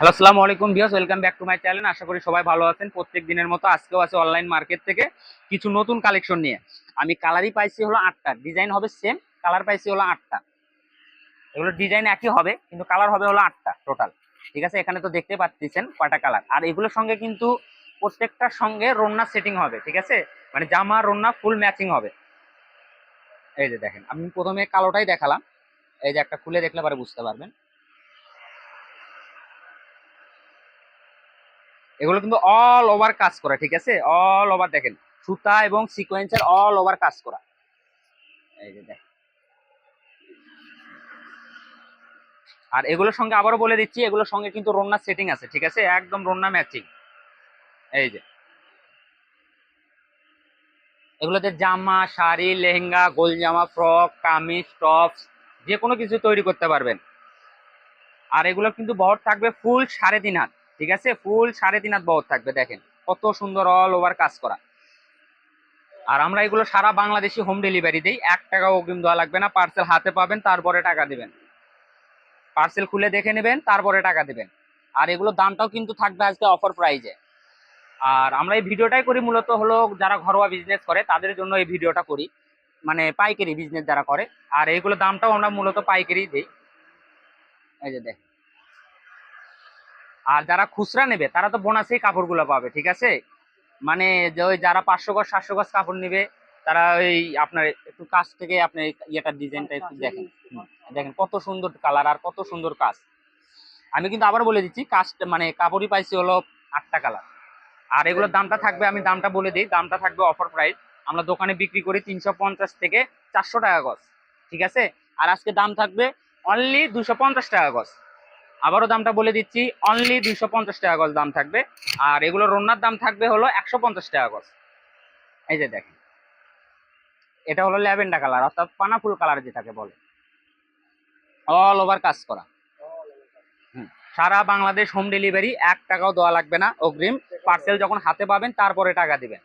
Hello, আসসালামু আলাইকুম viewers, welcome back to my channel. আশা করি সবাই ভালো আছেন। প্রত্যেক দিনের মতো আজকেও আছে অনলাইন মার্কেট থেকে কিছু নতুন কালেকশন নিয়ে। আমি কালারই পাইছি হলো আটটা ডিজাইন হবে সেম কালার পাইছি হলো আটটা। এগুলো ডিজাইন একই হবে, কিন্তু কালার হবে হলো আটটা টোটাল ঠিক আছে? এখানে তো দেখতে পাচ্ছেন কয়টা কালার আর এগুলোর সঙ্গে কিন্তু প্রত্যেকটার সঙ্গে রন্না সেটিং হবে, ঠিক আছে? মানে জামা, রন্না ফুল ম্যাচিং হবে। এই যে দেখেন, আমি প্রথমে কালোটাই দেখালাম। এই যে একটা খুলে দেখলে পরে বুঝতে পারবেন। এগুলো কিন্তু অল ওভার কাজ করা, ঠিক আছে? অল ওভার দেখেন, সুতা এবং সিকোয়েন্সের অল ওভার কাজ করা। এই যে দেখেন আর এগুলোর সঙ্গে আবারও বলে দিচ্ছি, এগুলোর সঙ্গে কিন্তু রন্না সেটিং আছে, ঠিক আছে? একদম রন্না ম্যাচিং এই যে। এগুলোতে জামা, শাড়ি, লেহেঙ্গা, গোল জামা ফ্রক কামিজ টপস যে কোনো কিছু তৈরি করতে পারবেন। আর এগুলো কিন্তু বহর থাকবে ফুল সাড়ে তিন হাত। ঠিক আছে? ফুল সাড়ে তিন হাত বহর থাকবে, দেখেন। কত সুন্দর অল ওভার কাজ করা। আর আমরা এগুলো সারা বাংলাদেশি হোম ডেলিভারি দিই। এক টাকা অগ্রিম দেওয়া লাগবে না। পার্সেল হাতে পাবেন, তারপরে টাকা দিবেন। পার্সেল খুলে দেখে নেবেন, তারপরে টাকা দিবেন। আর এগুলো দামটাও কিন্তু থাকবে আজকে অফার প্রাইজে আর আমরা এই ভিডিওটাই করি মূলত হলো যারা ঘরোয়া বিজনেস করে, তাদের জন্য এই ভিডিওটা করি। মানে পাইকারি বিজনেস যারা করে। আর এইগুলো দামটাও আমরা মূলত পাইকারি দিই। এই যে দেখ আর যারা খুচরা নেবে তারা তো বোনাসেই কাপড়গুলো পাবে ঠিক আছে? মানে যে ওই যারা পাঁচশো গজ সাতশো গজ কাপড় নেবে তারা ওই আপনার একটু কাছ থেকে আপনি ইয়েটার ডিজাইনটা একটু দেখেন। দেখেন কত সুন্দর কালার আর কত সুন্দর কাজ। আমি কিন্তু আবার বলে দিচ্ছি কাজটা মানে কাপড়ই পাইছি হলো আটটা কালার। আর এগুলোর দামটা থাকবে আমি দামটা বলে দিই দামটা থাকবে অফার প্রাইস আমরা দোকানে বিক্রি করি তিনশো পঞ্চাশ থেকে চারশো টাকা গজ ঠিক আছে? আর আজকে দাম থাকবে অনলি দুশো পঞ্চাশ টাকা গজ। আবারও দামটা বলে দিচ্ছি অনলি দুইশো পঞ্চাশ টাকা গজ দাম থাকবে। আর এগুলো রন্নার দাম থাকবে হলো একশো পঞ্চাশ টাকা গজ। এই যে দেখেন, এটা হলো ল্যাভেন্ডার কালার, অর্থাৎ পানাফুল কালার যেটাকে বলে। অল ওভার কাজ করা। সারা বাংলাদেশ হোম ডেলিভারি এক টাকাও দেওয়া লাগবে না অগ্রিম। পার্সেল যখন হাতে পাবেন, তারপরে টাকা দিবেন।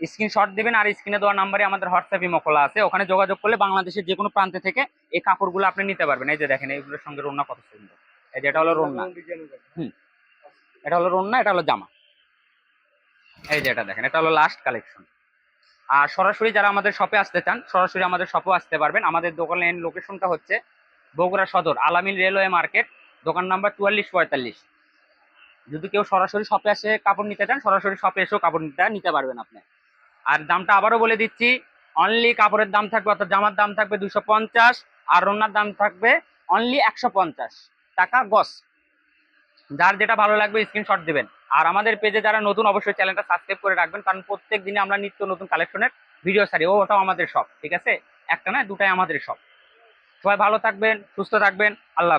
স্ক্রিনশট দিবেন আর স্ক্রিনে দেওয়া নাম্বারে আমাদের হোয়াটসঅ্যাপ ইমো খোলা আছে। ওখানে যোগাযোগ করলে বাংলাদেশের যে কোনো প্রান্তে থেকে এই কাপড়গুলো আপনি নিতে পারবেন। এই যে দেখেন এইগুলোর সঙ্গে রন্না কত সুন্দর। এই যে এটা হলো রন্না এটা হলো রন্না এটা হলো জামা। এই যে এটা দেখেন এটা হলো লাস্ট কালেকশন আর সরাসরি যারা আমাদের শপে আসতে চান সরাসরি আমাদের শপেও আসতে পারবেন। আমাদের দোকানের লোকেশনটা হচ্ছে বগুড়া সদর আলামিন রেলওয়ে মার্কেট দোকান নাম্বার চুয়াল্লিশ পঁয়তাল্লিশ। যদি কেউ সরাসরি শপে এসে কাপড় নিতে চান সরাসরি শপে এসেও কাপড় নিতে নিতে পারবেন আপনি। আর দামটা আবারও বলে দিচ্ছি অনলি কাপড়ের দাম থাকবে অর্থাৎ জামার দাম থাকবে দুশো পঞ্চাশ, আর রন্নার দাম থাকবে অনলি একশো পঞ্চাশ টাকা গস। যার যেটা ভালো লাগবে স্ক্রিনশট দিবেন। আর আমাদের পেজে যারা নতুন, অবশ্যই চ্যানেলটা সাবস্ক্রাইব করে রাখবেন, কারণ প্রত্যেক দিনে আমরা নিত্য নতুন কালেকশনের ভিডিও সারি ও, ওটাও আমাদের শপ ঠিক আছে? একটা না দুটাই আমাদের শপ সবাই ভালো থাকবেন, সুস্থ থাকবেন, আল্লাহ।